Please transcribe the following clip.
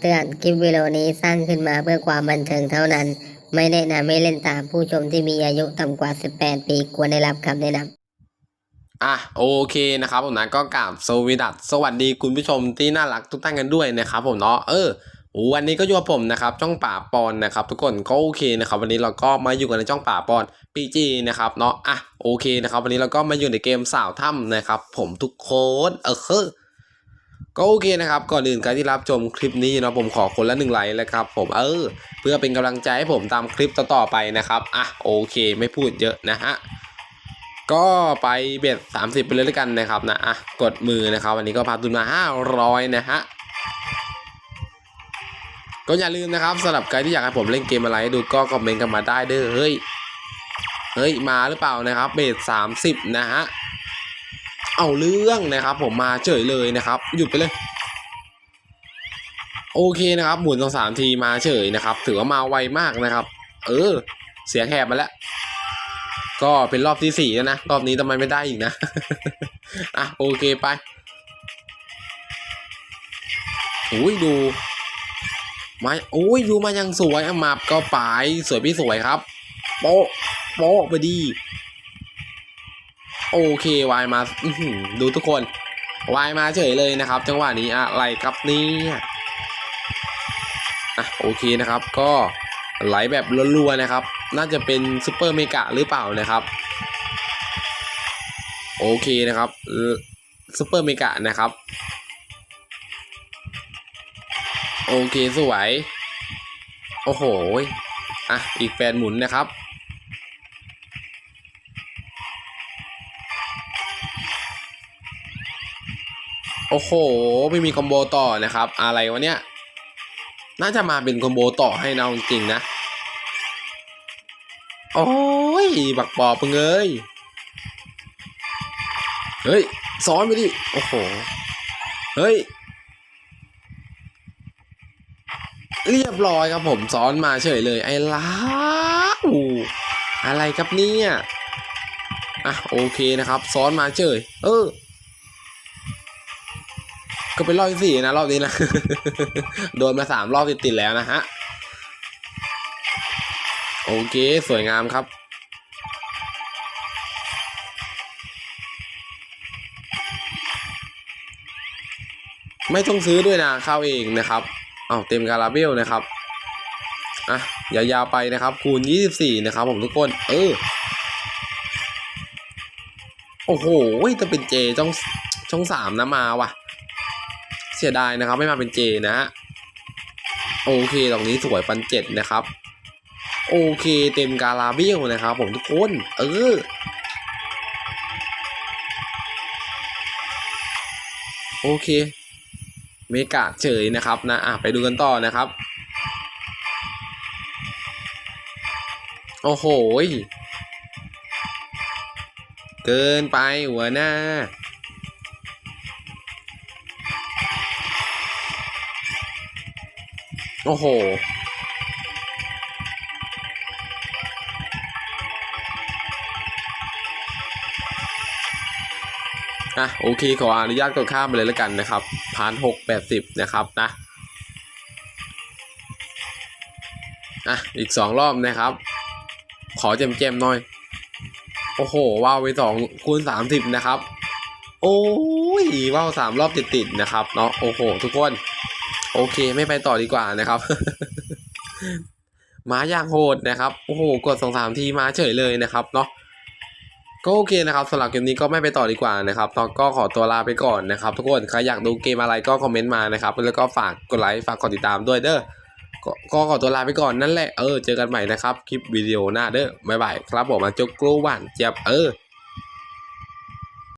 คำเตือน คลิปวิดีโอนี้สร้างขึ้นมาเพื่อความบันเทิงเท่านั้น ไม่แนะนำให้เล่นตามผู้ชมที่มีอายุต่ำกว่า 18 ปีควรได้รับคำแนะนำอะโอเคนะครับผมนะก็กราบสวีดัสสวัสดีคุณผู้ชมที่น่ารักทุกท่านกันด้วยนะครับผมเนาะเออวันนี้ก็อยู่กับผมนะครับช่องป่าปอนนะครับ ทุกคนก็โอเคนะครับ วันนี้เราก็มาอยู่กันในช่องป่าปอนปีจีนะครับเนาะอะโอเคนะครับ วันนี้เราก็มาอยู่ในเกมสาวถ้ำนะครับ ผมทุกคนเออคือ ก็โอเคนะครับก่อนอื่นการที่รับชมคลิปนี้เนาะผมขอคนละหนึ่งไลค์เลยครับผมเออ เพื่อเป็นกำลังใจให้ผมตามคลิปต่อๆไปนะครับอะโอเค ไม่พูดเยอะนะฮะก็ไปเบ็ดสามสิบไปเลยแล้วกันนะครับนะอะกดมือนะครับ วันนี้ก็พาตุนมาห้าร้อยนะฮะก็อย่าลืมนะครับสำหรับใครที่อยากให้ผมเล่นเกมอะไรดูก็คอมเมนต์กันมาได้เด้อเฮ้ยเฮ้ยมาหรือเปล่านะครับเบสสามสิบนะฮะ เอาเรื่องนะครับ ผมมาเฉยเลยนะครับ หยุดไปเลยโอเคนะครับหมุนสองสามทีมาเฉยนะครับ ถือว่ามาไวมากนะครับ เออ เสียงแหบมาแล้ว ก็เป็นรอบที่สี่แล้วนะ รอบนี้ทำไมไม่ได้อีกนะ อะโอเคไปอุ้ยดูมาอุ้ยดูมายังสวยอะมาก็ไปสวยพี่สวยครับ โป๊ะโป๊ะไปดี โอเควายมาดูทุกคนวายมาเฉยเลยนะครับ จังหวะนี้อะไรครับนี่อะโอเคนะครับ ก็ไหลแบบรัวๆนะครับ น่าจะเป็นซูเปอร์เมกะหรือเปล่านะครับโอเคนะครับซูเปอร์เมกะนะครับโอเคสวย โอ้โหอะอีกแปดหมุนนะครับ โอ้โห ไม่มีคอมโบต่อนะครับ อะไรวะเนี่ย น่าจะมาเป็นคอมโบต่อให้เราจริงๆนะ โอ้ย บักปอบเงยเฮ้ย ซ้อนไปดิ โอ้โห เฮ้ย เรียบร้อยครับผมซ้อนมาเฉยเลย ไอ้ล้าอะไรครับเนี่ย อะโอเคนะครับ ซ้อนมาเฉย เออ ก็เป็นรอบที่สี่นะรอบนี้นะ โดนมาสามรอบติดๆแล้วนะฮะ โอเค สวยงามครับไม่ต้องซื้อด้วยนะเข้าเองนะครับเอาเต็มการาเบลนะครับอะยาวๆไปนะครับ คูณ 24 นะครับ ผมทุกคน เออ โอ้โหจะเป็นเจช่องช่องสามนะมาว่ะ เสียดายนะครับ ไม่มาเป็นเจนะฮะโอเคตรงนี้สวยปันเจ็ดนะครับ โอเคเต็มกาลาเบลนะครับ ผมทุกคน เออโอเค เมกาเฉยนะครับนะอะไปดูกันต่อนะครับ โอ้โห เกินไปหัวหน้า โอ้โห อะ โอเค ขออนุญาตกดข้ามไปเลยแล้วกันนะครับพานหกแปดสิบนะครับนะ อะ อีกสองรอบนะครับ ขอเจมๆหน่อย โอ้โห ว้าวไปสองคูณสามสิบนะครับ โอ้ยว้าวสามรอบติดๆนะครับ เนาะ โอ้โห ทุกคน โอเคไม่ไปต่อดีกว่านะครับ ม้าอย่างโหดนะครับโอ้โหกดสองสามทีมาเฉยเลยนะครับเนาะก็โอเคนะครับสำหรับเกมนี้ก็ไม่ไปต่อดีกว่านะครับตอนก็ขอตัวลาไปก่อนนะครับทุกคนใครอยากดูเกมอะไรก็คอมเมนต์มานะครับแล้วก็ฝากกดไลค์ฝากกดติดตามด้วยเด้อก็ขอตัวลาไปก่อนนั่นแหละเออเจอกันใหม่นะครับคลิปวิดีโอหน้าเด้อบ๊ายบายครับผมมาจกกลูหวานเจี๊ยบเออ